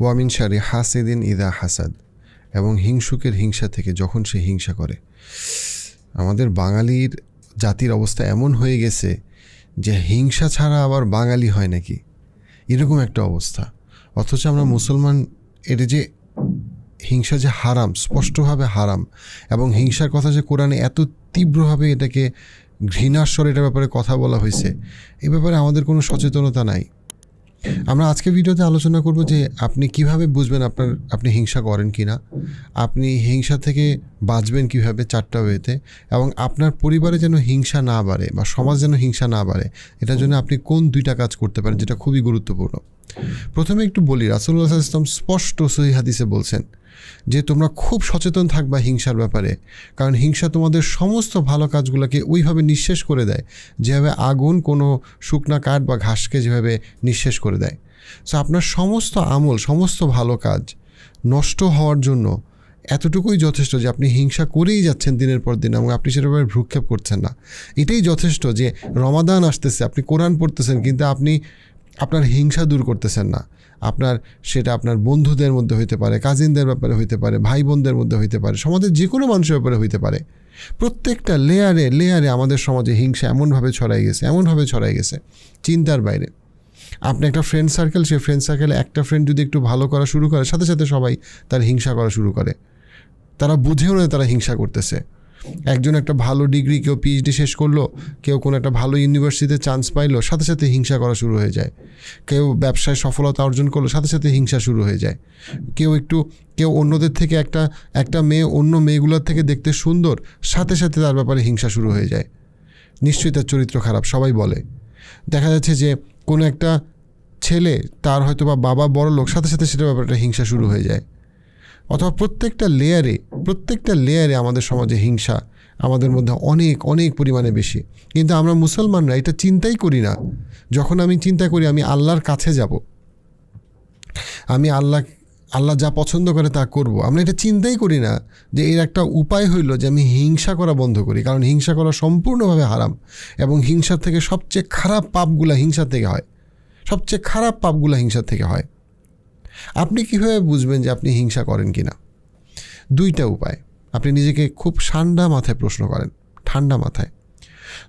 ওয়ামিন শারি হাসেদিন ইদা হাসাদ। এবং হিংসুকের হিংসা থেকে যখন সে হিংসা করে। আমাদের বাঙালির জাতির অবস্থা এমন হয়ে গেছে যে হিংসা ছাড়া আবার বাঙালি হয় নাকি? এরকম একটা অবস্থা। অথচ আমরা মুসলমান, এটা যে হিংসা যে হারাম, স্পষ্টভাবে হারাম, এবং হিংসার কথা যে কোরআনে এত তীব্রভাবে এটাকে ঘৃণার স্বরে এটার ব্যাপারে কথা বলা হয়েছে, এ ব্যাপারে আমাদের কোনো সচেতনতা নাই। আমরা আজকের ভিডিওতে আলোচনা করব যে আপনি কীভাবে বুঝবেন আপনার, আপনি হিংসা করেন কি না আপনি হিংসা থেকে বাঁচবেন কীভাবে চারটা ওয়েতে, এবং আপনার পরিবারে যেন হিংসা না বাড়ে বা সমাজ যেন হিংসা না বাড়ে, এটার জন্য আপনি কোন দুইটা কাজ করতে পারেন যেটা খুবই গুরুত্বপূর্ণ। প্রথমে একটু বলি রাসুল্লাহ ইসলাম স্পষ্ট সহি হাদিসে বলছেন যে তোমরা খুব সচেতন থাকবা হিংসার ব্যাপারে। কারণ হিংসা তোমাদের সমস্ত ভালো কাজগুলোকে ওইভাবে নিঃশেষ করে দেয়, যেভাবে আগুন কোনো শুকনা কাঠ বা ঘাসকে যেভাবে নিঃশেষ করে দেয়। সো আপনার সমস্ত আমল, সমস্ত ভালো কাজ নষ্ট হওয়ার জন্য এতটুকুই যথেষ্ট যে আপনি হিংসা করেই যাচ্ছেন দিনের পর দিন এবং আপনি সেটা ব্যাপারে ভ্রুক্ষেপ করছেন না। এটাই যথেষ্ট যে রমাদান আসতেছে, আপনি কোরআন পড়তেছেন কিন্তু আপনি আপনার হিংসা দূর করতেছেন না। আপনার, সেটা আপনার বন্ধুদের মধ্যে হইতে পারে কাজিনদের ব্যাপারে হইতে পারে ভাই বোনদের মধ্যে হইতে পারে, সমাজের যে কোনো মানুষের ব্যাপারে হইতে পারে। প্রত্যেকটা লেয়ারে লেয়ারে আমাদের সমাজে হিংসা এমনভাবে ছড়াই গেছে, এমনভাবে ছড়াই গেছে, চিন্তার বাইরে। আপনি একটা ফ্রেন্ড সার্কেল সেই ফ্রেন্ড সার্কেলে একটা ফ্রেন্ড যদি একটু ভালো করা শুরু করে, সাথে সাথে সবাই তার হিংসা করা শুরু করে। তারা বুঝেও না তারা হিংসা করতেছে। একজন একটা ভালো ডিগ্রি, কেউ পিএইচডি শেষ করল, কেউ কোনো একটা ভালো ইউনিভার্সিটিতে চান্স পাইলো, সাথে সাথে হিংসা করা শুরু হয়ে যায়। কেউ ব্যবসায় সফলতা অর্জন করল, সাথে সাথে হিংসা শুরু হয়ে যায়। কেউ একটু, কেউ অন্যদের থেকে একটা একটা মেয়ে অন্য মেয়েগুলোর থেকে দেখতে সুন্দর, সাথে সাথে তার ব্যাপারে হিংসা শুরু হয়ে যায়। নিশ্চয়ই তার চরিত্র খারাপ, সবাই বলে। দেখা যাচ্ছে যে কোনো একটা ছেলে তার হয়তো বা বাবা বড় লোক সাথে সাথে সেটার ব্যাপারে একটা হিংসা শুরু হয়ে যায়। অথবা প্রত্যেকটা লেয়ারে প্রত্যেকটা লেয়ারে আমাদের সমাজে হিংসা আমাদের মধ্যে অনেক অনেক পরিমাণে বেশি। কিন্তু আমরা মুসলমানরা এটা চিন্তাই করি না। যখন আমি চিন্তা করি আমি আল্লাহর কাছে যাব। আমি আল্লাহ আল্লাহ যা পছন্দ করে তা করব। আমরা এটা চিন্তাই করি না যে এর একটা উপায় হইল যে আমি হিংসা করা বন্ধ করি। কারণ হিংসা করা সম্পূর্ণভাবে হারাম। এবং হিংসার থেকে সবচেয়ে খারাপ পাপগুলা হিংসা থেকে হয়। সবচেয়ে খারাপ পাপগুলা হিংসা থেকে হয়। আপনি কীভাবে বুঝবেন যে আপনি হিংসা করেন কি না দুইটা উপায়। আপনি নিজেকে খুব ঠান্ডা মাথায় প্রশ্ন করেন, ঠান্ডা মাথায়।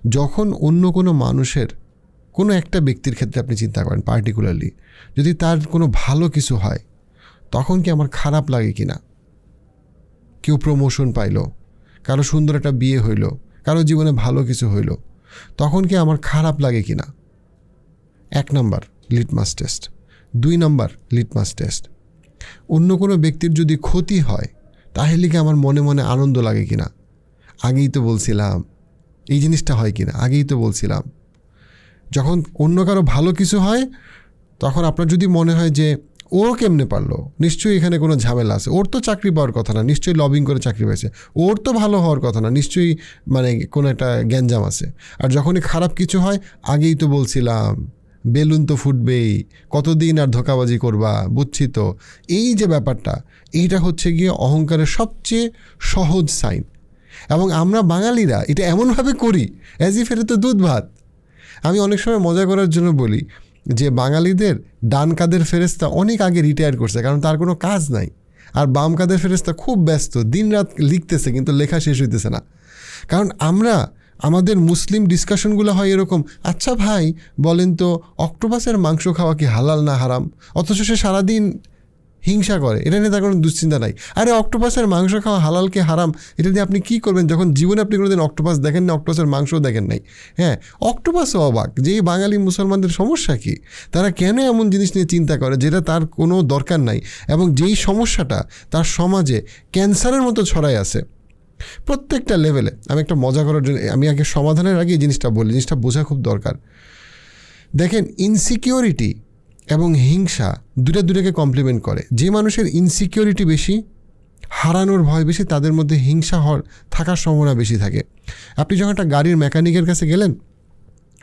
যখন অন্য কোনো মানুষের কোনো একটা ব্যক্তির ক্ষেত্রে আপনি চিন্তা করেন পার্টিকুলারলি যদি তার কোনো ভালো কিছু হয়, তখন কি আমার খারাপ লাগে কি না কেউ প্রমোশন পাইলো, কারও সুন্দর একটা বিয়ে হইল, কারও জীবনে ভালো কিছু হইল, তখন কি আমার খারাপ লাগে কি না এক নাম্বার লিটমাস টেস্ট দুই নম্বর লিটমাস টেস্ট অন্য কোনো ব্যক্তির যদি ক্ষতি হয়, তাহলে কি আমার মনে মনে আনন্দ লাগে কি না আগেই তো বলছিলাম, এই জিনিসটা হয় কি না আগেই তো বলছিলাম। যখন অন্য কারও ভালো কিছু হয়, তখন আপনার যদি মনে হয় যে, ও কেমনে পারল? নিশ্চয়ই এখানে কোনো ঝামেলা আছে। ওর তো চাকরি পাওয়ার কথা না, নিশ্চয়ই লবিং করে চাকরি পেয়েছে ওর তো ভালো হওয়ার কথা না, নিশ্চয়ই মানে কোনো একটা গ্যাঞ্জাম আছে। আর যখনই খারাপ কিছু হয়, আগেই তো বলছিলাম। বেলুন তো ফুটবেই, কতদিন আর ধোকাবাজি করবা, বুঝছি তো। এই যে ব্যাপারটা, এইটা হচ্ছে গিয়ে অহংকারের সবচেয়ে সহজ সাইন। এবং আমরা বাঙালিরা এটা এমনভাবে করি অ্যাজ ইফ এটা তো দুধ ভাত আমি অনেক সময় মজা করার জন্য বলি যে বাঙালিদের ডান কাদের ফেরেস্তা অনেক আগে রিটায়ার করছে, কারণ তার কোনো কাজ নাই। আর বাম কাদের ফেরেস্তা খুব ব্যস্ত, দিনরাত লিখতেছে কিন্তু লেখা শেষ হইতেছে না। কারণ আমরা আমাদের মুসলিম ডিসকাশনগুলো হয় এরকম আচ্ছা ভাই, বলেন তো, অক্টোপাসের মাংস খাওয়া কি হালাল না হারাম? অথচ সে সারাদিন হিংসা করে। এটা নিয়ে তার কোনো দুশ্চিন্তা নাই। আরে, অক্টোপাসের মাংস খাওয়া হালালকে হারাম? এটা দিয়ে আপনি কী করবেন? যখন জীবনে আপনি কোনোদিন অক্টোপাস দেখেন না, অক্টোপাসের মাংসও দেখেন নাই। হ্যাঁ অক্টোপাসও অবাক যে বাঙালি মুসলমানদের সমস্যা কী? তারা কেন এমন জিনিস নিয়ে চিন্তা করে যেটা তার কোনো দরকার নাই? এবং যেই সমস্যাটা তার সমাজে ক্যান্সারের মতো ছড়াই আছে। প্রত্যেকটা লেভেলে আমি একটা মজা করার জন্য, আমি আগে সমাধানের আগে জিনিসটা বলি, জিনিসটা বোঝা খুব দরকার। দেখেন ইনসিকিউরিটি এবং হিংসা দুটা দুটাকে কমপ্লিমেন্ট করে। যে মানুষের ইনসিকিউরিটি বেশি, হারানোর ভয় বেশি, তাদের মধ্যে হিংসা হওয়ার থাকার সম্ভাবনা বেশি থাকে। আপনি যখন একটা গাড়ির মেকানিকের কাছে গেলেন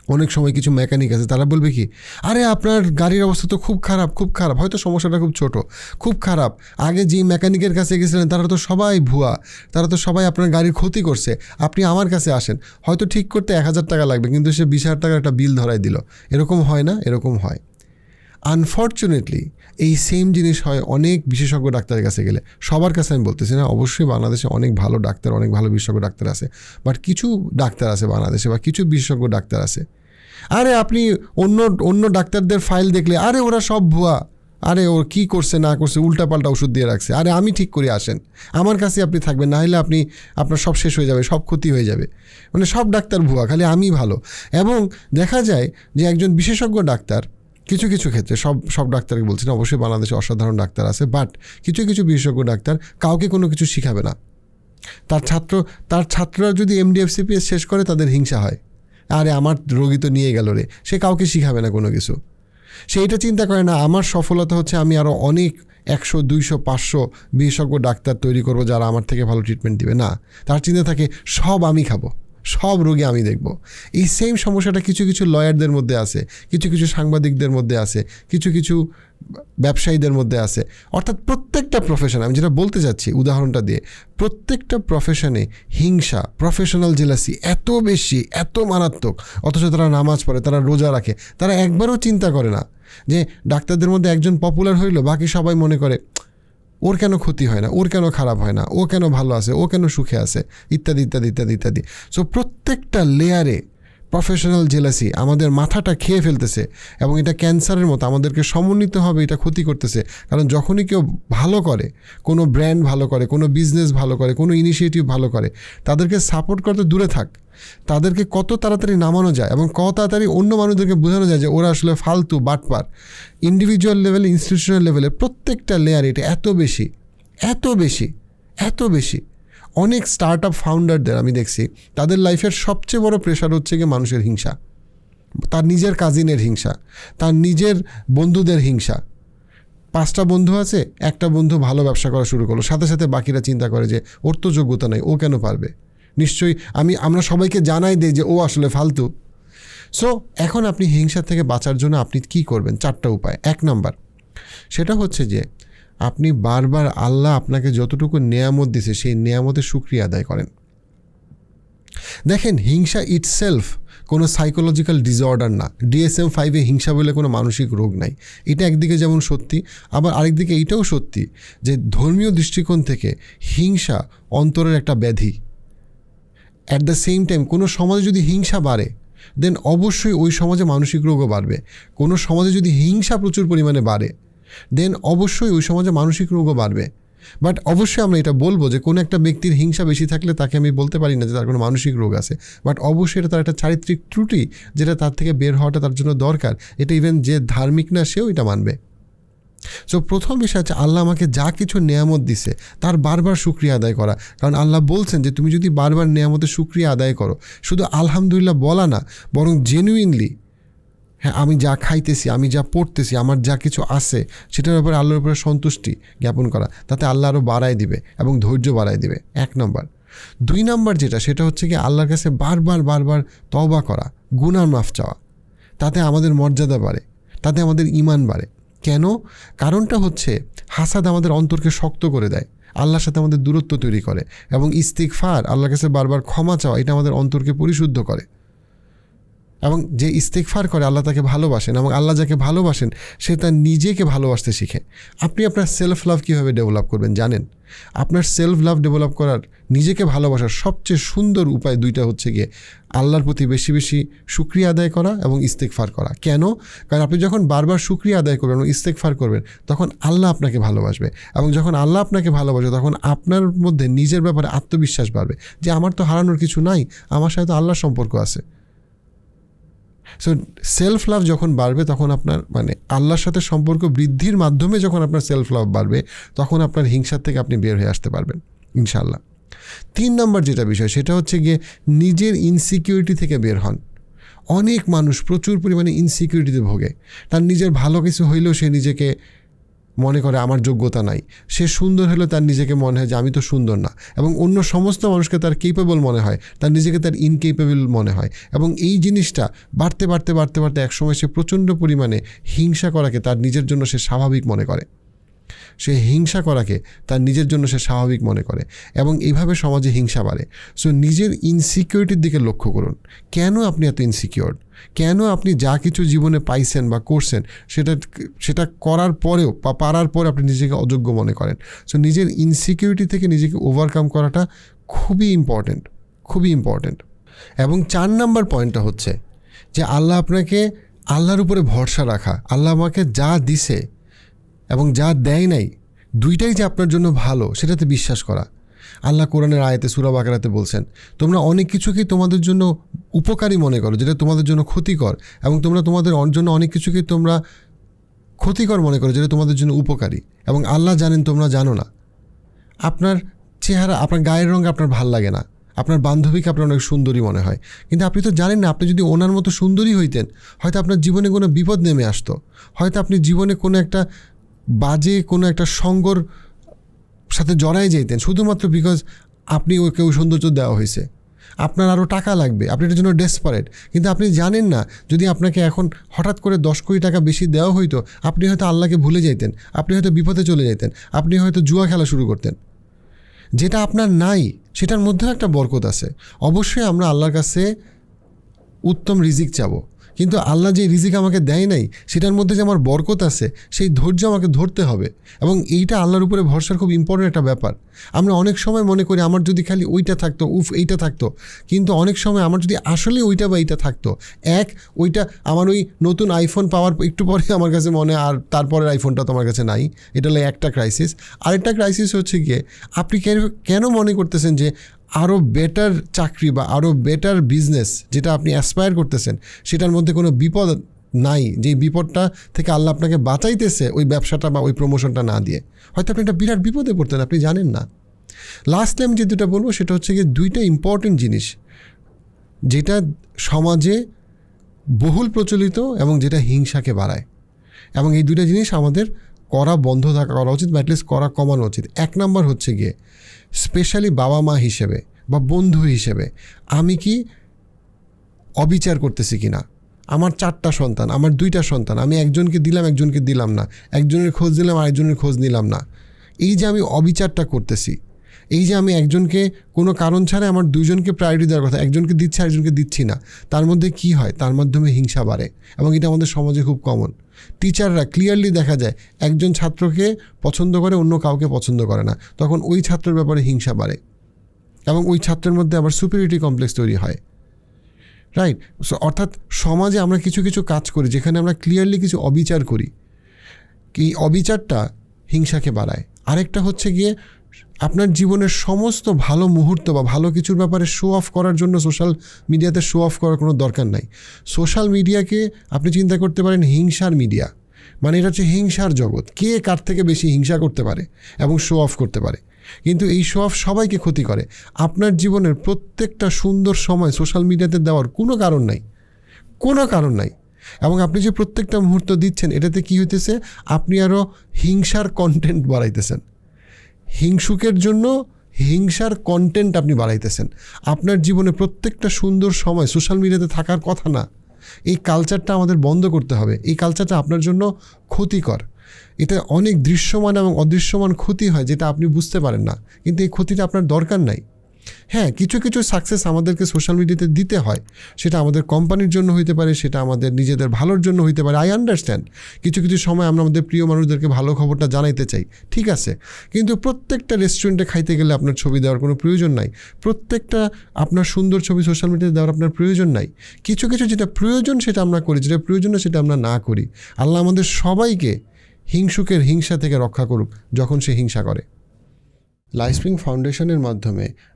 অনেক সময় কিছু মেকানিক আছে, তারা বলবে কি, আরে আপনার গাড়ির অবস্থা তো খুব খারাপ খুব খারাপ। হয়তো সমস্যাটা খুব ছোট, খুব খারাপ। আগে যেই মেকানিকের কাছে গেছিলেন, তারা তো সবাই ভুয়া, তারা তো সবাই আপনার গাড়ির ক্ষতি করছে। আপনি আমার কাছে আসেন। হয়তো ঠিক করতে এক হাজার টাকা লাগবে, কিন্তু সে বিশ হাজার টাকার একটা বিল ধরাই দিল। এরকম হয় না, এরকম হয়। আনফর্চুনেটলি এই সেম জিনিস হয় অনেক বিশেষজ্ঞ ডাক্তারের কাছে গেলে। সবার কাছে আমি বলতেছি না, অবশ্যই বাংলাদেশে অনেক ভালো ডাক্তার, অনেক ভালো বিশেষজ্ঞ ডাক্তার আছে। বাট কিছু ডাক্তার আছে বাংলাদেশে বা কিছু বিশেষজ্ঞ ডাক্তার আছে। আরে আপনি অন্য অন্য ডাক্তারদের ফাইল দেখলে, আরে ওরা সব ভুয়া। আরে ও কি করছে, না করছে, উল্টাপাল্টা ওষুধ দিয়ে রাখছে। আরে আমি ঠিক করে আসেন। আমার কাছে আপনি থাকবেন, না হলে আপনি, আপনার সব শেষ হয়ে যাবে, সব ক্ষতি হয়ে যাবে। মানে সব ডাক্তার ভুয়া, খালি আমি ভালো। এবং দেখা যায় যে একজন বিশেষজ্ঞ ডাক্তার, কিছু কিছু ক্ষেত্রে সব সব ডাক্তারকে বলছি না, অবশ্যই বাংলাদেশে অসাধারণ ডাক্তার আছে বাট কিছু কিছু বিশেষজ্ঞ ডাক্তার কাউকে কোনো কিছু শিখাবে না। তার ছাত্র, তার ছাত্ররা যদি এমডিএফসিপিএস শেষ করে, তাদের হিংসা হয়। আরে আমার রোগী তো নিয়ে গেল রে। সে কাউকে শিখাবে না কোনো কিছু। সে এটা চিন্তা করে না, আমার সফলতা হচ্ছে আমি আরও অনেক একশো, দুইশো, পাঁচশো বিশেষজ্ঞ ডাক্তার তৈরি করব যারা আমার থেকে ভালো ট্রিটমেন্ট দিবে। না, তার চিন্তা থাকে সব আমি খাব, সব রোগী আমি দেখব। এই সেম সমস্যাটা কিছু কিছু লয়ারদের মধ্যে আছে, কিছু কিছু সাংবাদিকদের মধ্যে আছে, কিছু কিছু ব্যবসায়ীদের মধ্যে আছে। অর্থাৎ প্রত্যেকটা প্রফেশন আমি যেটা বলতে চাচ্ছি উদাহরণটা দিয়ে, প্রত্যেকটা প্রফেশনে হিংসা প্রফেশনাল জেলাসি এত বেশি, এত মারাত্মক। অথচ তারা নামাজ পড়ে, তারা রোজা রাখে, তারা একবারও চিন্তা করে না যে ডাক্তারদের মধ্যে একজন পপুলার হইল, বাকি সবাই মনে করে, ওর কেন ক্ষতি হয় না? ওর কেন খারাপ হয় না? ও কেন ভালো আছে? ও কেন সুখে আছে? ইত্যাদি ইত্যাদি ইত্যাদি ইত্যাদি। সো প্রত্যেকটা লেয়ারে প্রফেশনাল জেলাসি আমাদের মাথাটা খেয়ে ফেলতেছে এবং এটা ক্যান্সারের মতো, আমাদেরকে সমন্বিতভাবে এটা ক্ষতি করতেছে। কারণ যখনই কেউ ভালো করে, কোনো ব্র্যান্ড ভালো করে, কোনো বিজনেস ভালো করে, কোনো ইনিশিয়েটিভ ভালো করে, তাদেরকে সাপোর্ট করতে দূরে থাক। তাদেরকে কত তাড়াতাড়ি নামানো যায় এবং কত তাড়াতাড়ি অন্য মানুষদেরকে বোঝানো যায় যে ওরা আসলে ফালতু বাটপার। ইন্ডিভিজুয়াল লেভেলে ইনস্টিটিউশনাল লেভেলে প্রত্যেকটা লেয়ার এটা এত বেশি এত বেশি এত বেশি। অনেক স্টার্ট আপ ফাউন্ডারদের আমি দেখছি, তাদের লাইফের সবচেয়ে বড় প্রেশার হচ্ছে গিয়ে মানুষের হিংসা। তার নিজের কাজিনের হিংসা, তার নিজের বন্ধুদের হিংসা। পাঁচটা বন্ধু আছে, একটা বন্ধু ভালো ব্যবসা করা শুরু করল, সাথে সাথে বাকিরা চিন্তা করে যে ওর তো যোগ্যতা নেই, ও কেন পারবে? নিশ্চয়ই আমি, আমরা সবাইকে জানাই দিই যে ও আসলে ফালতু। সো এখন আপনি হিংসা থেকে বাঁচার জন্য আপনি কি করবেন? চারটা উপায়। এক নাম্বার, সেটা হচ্ছে যে আপনি বারবার আল্লাহ আপনাকে যতটুকু নেয়ামত দিছে, সেই নেয়ামতের সুক্রিয়া আদায় করেন। দেখেন, হিংসা ইটসেলফ কোনো সাইকোলজিক্যাল ডিসঅর্ডার না। ডিএসএম ফাইভে হিংসা বলে কোনো মানসিক রোগ নাই। এটা একদিকে যেমন সত্যি, আবার আরেকদিকে এটাও সত্যি যে ধর্মীয় দৃষ্টিকোণ থেকে হিংসা অন্তরের একটা ব্যাধি। অ্যাট দ্য সেম টাইম কোনো সমাজে যদি হিংসা বাড়ে দেন অবশ্যই ওই সমাজে মানসিক রোগও বাড়বে। কোনো সমাজে যদি হিংসা প্রচুর পরিমাণে বাড়ে দেন অবশ্যই ওই সমাজে মানসিক রোগও বাড়বে। বাট অবশ্যই আমরা এটা বলব যে কোনো একটা ব্যক্তির হিংসা বেশি থাকলে তাকে আমি বলতে পারি না যে তার কোনো মানসিক রোগ আছে। বাট অবশ্যই এটা তার একটা চারিত্রিক ত্রুটি যেটা তার থেকে বের হওয়াটা তার জন্য দরকার। এটা ইভেন যে ধার্মিক না, সেও এটা মানবে। সো প্রথম বিষয় হচ্ছে আল্লাহ আমাকে যা কিছু নেয়ামত দিছে, তার বারবার সুক্রিয়া আদায় করা। কারণ আল্লাহ বলছেন যে তুমি যদি বারবার নেয়ামতের সুক্রিয়া আদায় করো, শুধু আলহামদুলিল্লাহ বলা না, বরং জেনুইনলি হ্যাঁ আমি যা খাইতেছি, আমি যা পড়তেছি, আমার যা কিছু আছে, সেটার ব্যাপারে আল্লাহর উপরে সন্তুষ্টি জ্ঞাপন করা। তাতে আল্লাহ আরও বাড়ায় দিবে এবং ধৈর্য বাড়ায় দিবে। এক নম্বর। দুই নম্বর যেটা, সেটা হচ্ছে কি আল্লাহর কাছে বারবার বারবার তওবা করা গুনার মাফ চাওয়া। তাতে আমাদের মর্যাদা বাড়ে, তাতে আমাদের ইমান বাড়ে। কেন? কারণটা হচ্ছে হাসাদ আমাদের অন্তরকে শক্ত করে দেয়, আল্লাহর সাথে আমাদের দূরত্ব তৈরি করে এবং ইস্তিকফার আল্লাহর কাছে বারবার ক্ষমা চাওয়া, এটা আমাদের অন্তরকে পরিশুদ্ধ করে। এবং যে ইস্তেকফার করে আল্লাহ তাকে ভালোবাসেন এবং আল্লাহ যাকে ভালোবাসেন, সে তার নিজেকে ভালোবাসতে শিখে। আপনি আপনার সেলফ লাভ কীভাবে ডেভেলপ করবেন জানেন? আপনার সেলফ লাভ ডেভেলপ করার, নিজেকে ভালোবাসার সবচেয়ে সুন্দর উপায় দুইটা হচ্ছে গিয়ে আল্লাহর প্রতি বেশি বেশি সুক্রিয়া আদায় করা এবং ইস্তেকফার করা। কেন? কারণ আপনি যখন বারবার সুক্রিয়া আদায় করবেন এবং ইস্তেকফার করবেন, তখন আল্লাহ আপনাকে ভালোবাসবে এবং যখন আল্লাহ আপনাকে ভালোবাসবে, তখন আপনার মধ্যে নিজের ব্যাপারে আত্মবিশ্বাস বাড়বে যে আমার তো হারানোর কিছু নাই, আমার সাথে তো আল্লাহর সম্পর্ক আছে। সো সেলফ লাভ যখন বাড়বে, তখন আপনার মানে আল্লাহর সাথে সম্পর্ক বৃদ্ধির মাধ্যমে যখন আপনার সেলফ লাভ বাড়বে, তখন আপনার হিংসার থেকে আপনি বের হয়ে আসতে পারবেন ইনশাল্লাহ তিন নম্বর যেটা বিষয়, সেটা হচ্ছে গিয়ে নিজের ইনসিকিউরিটি থেকে বের হন। অনেক মানুষ প্রচুর পরিমাণে ইনসিকিউরিটিতে ভোগে। তার নিজের ভালো কিছু হইলেও সে নিজেকে মনে করে আমার যোগ্যতা নাই। সে সুন্দর হলে তার নিজেকে মনে হয় যে আমি তো সুন্দর না। এবং অন্য সমস্ত মানুষকে তার কেপেবল মনে হয়, তার নিজেকে তার ইনকেপেবল মনে হয়। এবং এই জিনিসটা বাড়তে বাড়তে বাড়তে বাড়তে একসময় সে প্রচণ্ড পরিমাণে হিংসা করাকে তার নিজের জন্য সে স্বাভাবিক মনে করে। সে হিংসা করাকে তার নিজের জন্য সে স্বাভাবিক মনে করে এবং এইভাবে সমাজে হিংসা বাড়ে। সো নিজের ইনসিকিউরিটির দিকে লক্ষ্য করুন। কেন আপনি এত ইনসিকিউর কেন আপনি যা কিছু জীবনে পাইছেন বা করছেন সেটা সেটা করার পরেও বা পারার পরে আপনি নিজেকে অযোগ্য মনে করেন। সো নিজের ইনসিকিউরিটি থেকে নিজেকে ওভারকাম করাটা খুবই ইম্পর্ট্যান্ট খুবই ইম্পর্ট্যান্ট এবং চার নাম্বার পয়েন্টটা হচ্ছে যে আল্লাহ আপনাকে, আল্লাহর উপরে ভরসা রাখা, আল্লাহ আমাকে যা দিছে এবং যা দেয় নাই, দুইটাই যে আপনার জন্য ভালো, সেটাতে বিশ্বাস করা। আল্লাহ কোরআনের আয়তে, সুরা বাকারাতে বলছেন, তোমরা অনেক কিছুকেই তোমাদের জন্য উপকারী মনে করো, যেটা তোমাদের জন্য ক্ষতিকর, এবং তোমরা তোমাদের জন্য অনেক কিছুকেই তোমরা ক্ষতিকর মনে করো, যেটা তোমাদের জন্য উপকারী, এবং আল্লাহ জানেন তোমরা জানো না। আপনার চেহারা, আপনার গায়ের রঙ আপনার ভালো লাগে না, আপনার বান্ধবীকে আপনার অনেক সুন্দরী মনে হয়। কিন্তু আপনি তো জানেন না, আপনি যদি ওনার মতো সুন্দরী হইতেন, হয়তো আপনার জীবনে কোনো বিপদ নেমে আসতো, হয়তো আপনি জীবনে কোনো একটা বাজে কোনো একটা সঙ্গর সাথে জড়াই যেতেন, শুধুমাত্র বিকজ আপনি ওকে ওই সৌন্দর্য দেওয়া হয়েছে। আপনার আরও টাকা লাগবে, আপনি এটার জন্য ডেসপারেট কিন্তু আপনি জানেন না, যদি আপনাকে এখন হঠাৎ করে দশ কোটি টাকা বেশি দেওয়া হইতো, আপনি হয়তো আল্লাহকে ভুলে যেতেন, আপনি হয়তো বিপদে চলে যেতেন, আপনি হয়তো জুয়া খেলা শুরু করতেন। যেটা আপনার নাই, সেটার মধ্যেও একটা বরকত আছে। অবশ্যই আমরা আল্লাহর কাছে উত্তম রিজিক চাবো। কিন্তু আল্লাহ যে রিজিক আমাকে দেয় নাই, সেটার মধ্যে যে আমার বরকত আছে, সেই ধৈর্য আমাকে ধরতে হবে। এবং এইটা আল্লাহর উপরে ভরসার খুব ইম্পর্টেন্ট একটা ব্যাপার। আমরা অনেক সময় মনে করি, আমার যদি খালি ওইটা থাকতো, উফ, এইটা থাকতো। কিন্তু অনেক সময় আমার যদি আসলে ওইটা বা এইটা থাকতো, এক, ওইটা আমার ওই নতুন আইফোন পাওয়ার একটু পরে আমার কাছে মনে, আর তারপরের আইফোনটা তোমার কাছে নাই। এটা হলো একটা ক্রাইসিস আরেকটা ক্রাইসিস হচ্ছে গিয়ে, আপনি কেন মনে করতেছেন যে আরও বেটার চাকরি বা আরও বেটার বিজনেস যেটা আপনি অ্যাসপায়ার করতেছেন, সেটার মধ্যে কোনো বিপদ নাই। যে বিপদটা থেকে আল্লাহ আপনাকে বাঁচাইতেছে, ওই ব্যবসাটা বা ওই প্রমোশনটা না দিয়ে। হয়তো আপনি একটা বিরাট বিপদে পড়তেন, আপনি জানেন না। লাস্ট টাইম যে দুটা বলব, সেটা হচ্ছে গিয়ে দুইটা ইম্পর্টেন্ট জিনিস, যেটা সমাজে বহুল প্রচলিত এবং যেটা হিংসাকে বাড়ায়। এবং এই দুইটা জিনিস আমাদের করা বন্ধ থাকা করা উচিত বা অ্যাটলিস্ট করা কমানো উচিত। এক নম্বর হচ্ছে গিয়ে স্পেশালি বাবা মা হিসেবে বা বন্ধু হিসেবে আমি কি অবিচার করতেছি কি না আমার চারটা সন্তান, আমার দুইটা সন্তান, আমি একজনকে দিলাম একজনকে দিলাম না। একজনের খোঁজ দিলাম আরেকজনের খোঁজ নিলাম না। এই যে আমি অবিচারটা করতেছি এই যে আমি একজনকে কোনো কারণ ছাড়া আমার দুজনকে প্রায়োরিটি দেওয়ার কথা, একজনকে দিচ্ছি, আরেকজনকে দিচ্ছি না। তার মধ্যে কি হয়? তার মাধ্যমে হিংসা বাড়ে এবং এটা আমাদের সমাজে খুব কমন টিচাররা ক্লিয়ারলি দেখা যায়, একজন ছাত্রকে পছন্দ করে, অন্য কাউকে পছন্দ করে না। তখন ওই ছাত্রের ব্যাপারে হিংসা বাড়ে এবং ওই ছাত্রের মধ্যে আবার সুপিরিটি কমপ্লেক্স তৈরি হয়। রাইট অর্থাৎ সমাজে আমরা কিছু কিছু কাজ করি যেখানে আমরা ক্লিয়ারলি কিছু অবিচার করি। এই অবিচারটা হিংসাকে বাড়ায়। আরেকটা হচ্ছে গিয়ে আপনার জীবনের সমস্ত ভালো মুহূর্ত বা ভালো কিছুর ব্যাপারে শো অফ করার জন্য সোশ্যাল মিডিয়াতে শো অফ করার কোনো দরকার নাই। সোশ্যাল মিডিয়াকে আপনি চিন্তা করতে পারেন হিংসার মিডিয়া মানে এটা হচ্ছে হিংসার জগৎ। কে কার থেকে বেশি হিংসা করতে পারে এবং শো অফ করতে পারে? কিন্তু এই শো অফ সবাইকে ক্ষতি করে। আপনার জীবনের প্রত্যেকটা সুন্দর সময় সোশ্যাল মিডিয়াতে দেওয়ার কোনো কারণ নাই। কোনো কারণ নাই। এবং আপনি যে প্রত্যেকটা মুহূর্ত দিচ্ছেন, এটাতে কি হইতেছে? আপনি আরও হিংসার কন্টেন্ট বাড়াইতেছেন। হিংসুকের জন্য হিংসার কন্টেন্ট আপনি বাড়াইতেছেন আপনার জীবনে প্রত্যেকটা সুন্দর সময় সোশ্যাল মিডিয়াতে থাকার কথা না। এই কালচারটা আমাদের বন্ধ করতে হবে। এই কালচারটা আপনার জন্য ক্ষতিকর। এটা অনেক দৃশ্যমান এবং অদৃশ্যমান ক্ষতি হয় যেটা আপনি বুঝতে পারেন না। কিন্তু এই ক্ষতিটা আপনার দরকার নাই। হ্যাঁ কিছু কিছু সাকসেস আমাদেরকে সোশ্যাল মিডিয়াতে দিতে হয়। সেটা আমাদের কোম্পানির জন্য হইতে পারে, সেটা আমাদের নিজেদের ভালোর জন্য হইতে পারে। আই আন্ডারস্ট্যান্ড কিছু কিছু সময় আমরা আমাদের প্রিয় মানুষদেরকে ভালো খবরটা জানাইতে চাই। ঠিক আছে? কিন্তু প্রত্যেকটা রেস্টুরেন্টে খাইতে গেলে আপনার ছবি দেওয়ার কোনো প্রয়োজন নাই। প্রত্যেকটা আপনার সুন্দর ছবি সোশ্যাল মিডিয়াতে দেওয়ার আপনার প্রয়োজন নাই। কিছু কিছু যেটা প্রয়োজন সেটা আমরা করি, যেটা প্রয়োজন সেটা আমরা না করি। আল্লাহ আমাদের সবাইকে হিংসুকের হিংসা থেকে রক্ষা করুক, যখন সে হিংসা করে। লাইফস্প্রিং ফাউন্ডেশনের মাধ্যমে